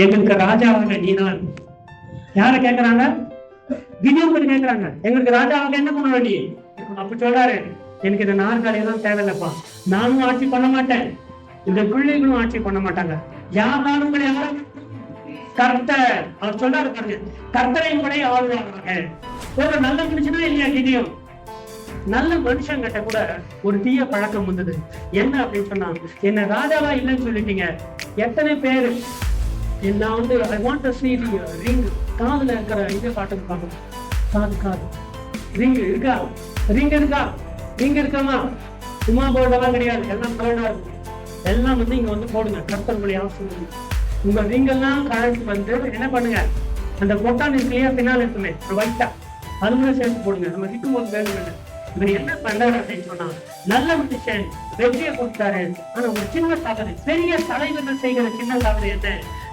எங்களுக்கு ராஜாவாக நீதான். யார கேக்குறாங்க? கிதியோன் கேக்குறாங்க. எங்களுக்கு ராஜாவாக என்ன பண்ண வேண்டிய அப்ப சொல்றாரு எனக்கு இந்த நாற்காலியெல்லாம் தேவையில்லப்பா. நானும் ஆட்சி பண்ண மாட்டேன். இந்த பிள்ளைகளும் ஆட்சி பண்ண மாட்டாங்க. யாரும் உங்களை யாரும் கர்த்தர். அவர் சொல்றாரு பாருங்க கர்த்தரையும் கூட ஆளுவாங்க ஒரு நல்ல மனுஷனா இல்லையா கிதியும் நல்ல மனுஷங்கிட்ட கூட ஒரு தீய பழக்கம் வந்தது. என்ன அப்படின்னு சொன்னா என்ன ராஜாவா இல்லைன்னு சொல்லிட்டீங்க. எத்தனை பேரு? நான் வந்து ஐ வாண்ட் டு ரிங் காதுல இருக்கிற இதை காட்டுங்க பார்க்கணும் காது காது. ரிங் இருக்கா? ரிங் இருக்கா? ரிங் இருக்காமா? சும்மா போர்டெல்லாம் கிடையாது. எல்லாம் போர்டாக இருக்கு எல்லாம் வந்து இங்க வந்து போடுங்க. கர்த்தர் உங்களை ஆசிரியர் உங்க ரிங்கெல்லாம் எல்லாம் வந்து என்ன பண்ணுங்க? அந்த பொட்டான் இருக்கு இல்லையா பின்னால் இருக்குமே ஒரு ஒயிட்டா அது கூட சேர்த்து போடுங்க. நம்ம விற்கும் போது வேணும் வேணும் இவர் என்ன பண்ணார் அப்படின்னு சொன்னா நல்ல மனுஷன் வெற்றியை கொடுத்தாரு. ஆனா ஒரு சின்ன தவறு பெரிய தலைவர்கள் செய்கிற சின்ன தவறு என்ன?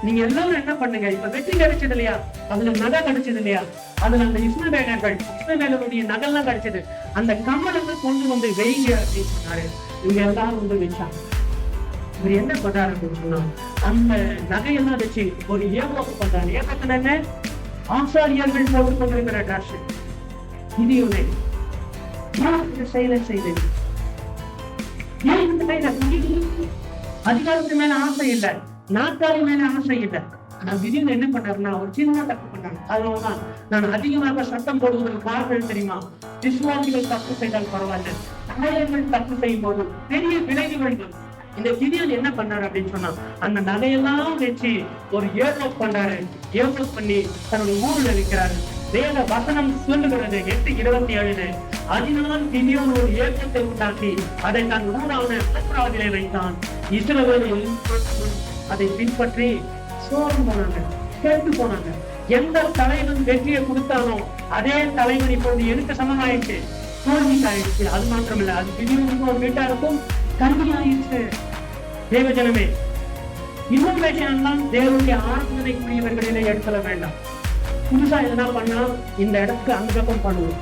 நீங்க எல்லாரும் என்ன பண்ணுங்க? இப்ப வெற்றி கிடைச்சது இல்லையா? அதுல நகை கிடைச்சது இல்லையா? அதுல அந்த இஸ்மவேலர்கள் இஸ்மவேலருடைய எல்லாம் கிடைச்சது. அந்த கமலத்தை கொண்டு வந்து வெயிங்க அப்படின்னு சொன்னாரு. இவங்க எல்லாரும் வந்து வச்சாங்க இவர் என்ன பண்றாரு அப்படின்னு சொன்னா அந்த நகையெல்லாம் வச்சு ஒரு ஏகோப்பு பண்றாரு. ஏமாத்தினாங்க என்ன? ஆசாரியர்கள் போட்டு கொண்டிருக்கிற ட்ரெஸ் இது இவனை செயலை செய்தது. அதிகாரத்து மேல ஆசை இல்ல. நாற்காலி மேல ஆசை இல்ல. ஆனா திடீர்னு என்ன பண்ணாருன்னா ஒரு சின்ன தப்பு பண்ணாங்க அதனாலதான் நான் அதிகமாக சட்டம் போடுவதற்கு காரணம் தெரியுமா? விசுவாசிகள் தப்பு செய்தால் பரவாயில்ல. தலைவர்கள் தப்பு செய்யும் போது பெரிய விளைவுகள். வரும். இந்த கிரியன் என்ன பண்ணாரு அப்படின்னு சொன்னா அந்த நகையெல்லாம் வச்சு ஒரு ஏர்லோக் பண்றாரு. ஏர்லோக் பண்ணி தன்னுடைய ஊரில் இருக்கிறாரு. வேத வசனம் சொல்லுகிறது எட்டு இருபத்தி ஏழு அதனால் கிதியோன் ஒரு ஏக்கத்தை உண்டாக்கி அதை தன் ஊரான பத்ராவிலே வைத்தான். இஸ்ரவேலில் அதை பின்பற்றி சோர்ந்து போனாங்க கேட்டு போனாங்க. எந்த தலைவன் வெற்றியை கொடுத்தானோ அதே தலைவன் இப்பொழுது எனக்கு சமமாயிடுச்சு தோல்விக்காயிடுச்சு அது மாத்திரமில்ல அது கிதியோனுக்கும் ஒரு வீட்டாருக்கும் கல்வியாயிடுச்சு தேவஜனமே இன்னோவேஷன் எல்லாம் தேவனுடைய ஆராதனைக்குரியவர்களிலே எடுத்துட வேண்டாம். புதுசா எதனா பண்ணா இந்த இடத்துக்கு அந்த பக்கம் பண்ணுவோம்.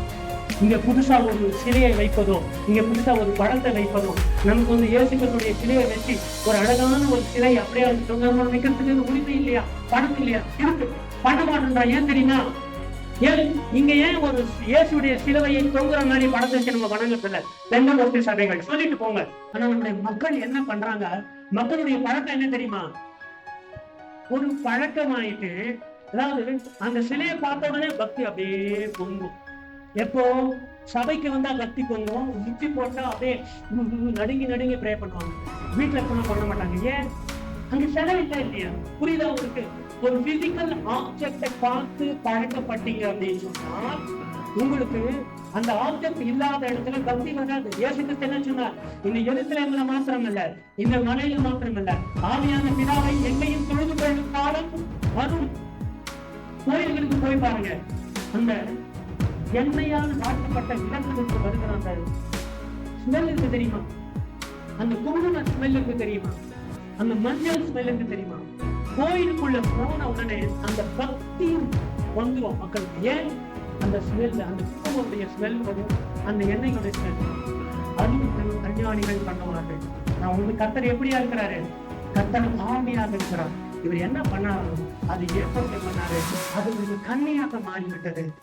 இங்க புதுசா ஒரு சிலையை வைப்பதோ இங்க புதுசா ஒரு படத்தை வைப்பதோ நமக்கு வந்து இயேசுக்களுடைய சிலையை வச்சு ஒரு அழகான ஒரு சிலை அப்படியே தொங்கமா வைக்கிறதுக்கு உரிமை இல்லையா? படம் இல்லையா? இருக்கு. பண்ண மாட்டேன்றா ஏன் தெரியுமா? ஏன்? இங்க ஏன் ஒரு இயேசுடைய சிலுவையை தொங்குற மாதிரி படத்தை வச்சு நம்ம வணங்கத்துல இல்ல சபைகள். சொல்லிட்டு போங்க. ஆனா நம்முடைய மக்கள் என்ன பண்றாங்க? மக்களுடைய பழக்கம் என்ன தெரியுமா? ஒரு பழக்கமாயிட்டு அதாவது அந்த சிலையை பார்த்த உடனே பக்தி அப்படியே பொங்கும். எப்போ? சபைக்கு வந்தா கத்தி பொங்கும் முத்தி போட்டா அப்படியே நடுங்கி நடுங்கி ப்ரே பண்ணுவாங்க. வீட்டுல பண்ண பண்ண மாட்டாங்க. ஏன்? அங்க செலவில்லை இல்லையா? புரியுதா உங்களுக்கு? ஒரு பிசிக்கல் ஆப்ஜெக்டை பார்த்து பழக்கப்பட்டீங்க அப்படின்னு சொன்னா உங்களுக்கு அந்த ஆப்ஜெக்ட் இல்லாத இடத்துல பக்தி வராது. ஏசுக்கு என்ன சொன்னார்? இந்த எருசலேம்ல மாத்திரம் இல்ல இந்த மலையில மாத்திரம் இல்ல ஆவியான பிதாவை எங்கேயும் தொழுது கொள்ளும் காலம் வரும். கோயில்களுக்கு போய் பாருங்க. அந்த எண்ணெயால் மாற்றப்பட்ட விளக்கத்துக்கு வருகிற அந்த ஸ்மெல் இருக்கு தெரியுமா? அந்த குங்கும ஸ்மெல் இருக்கு தெரியுமா? அந்த மஞ்சள் ஸ்மெல் இருக்கு தெரியுமா? கோயிலுக்குள்ள போன உடனே அந்த பக்தியும் வந்துடும் மக்களுக்கு ஏன்? அந்த ஸ்மெல் அந்த குங்குமத்துடைய ஸ்மெல் வரும். அந்த எண்ணெயோட ஸ்மெல் அதுவும் கல்யாணிகள் பண்ணுவார்கள். நான் உங்களுக்கு கத்தர் எப்படியா இருக்கிறாரு? கத்தர் ஆமையாக இருக்கிறார். இவர் என்ன பண்ணாரு அது ஏற்பட்டு பண்ணாரு. அது ஒரு கண்ணியாக மாறிவிட்டது.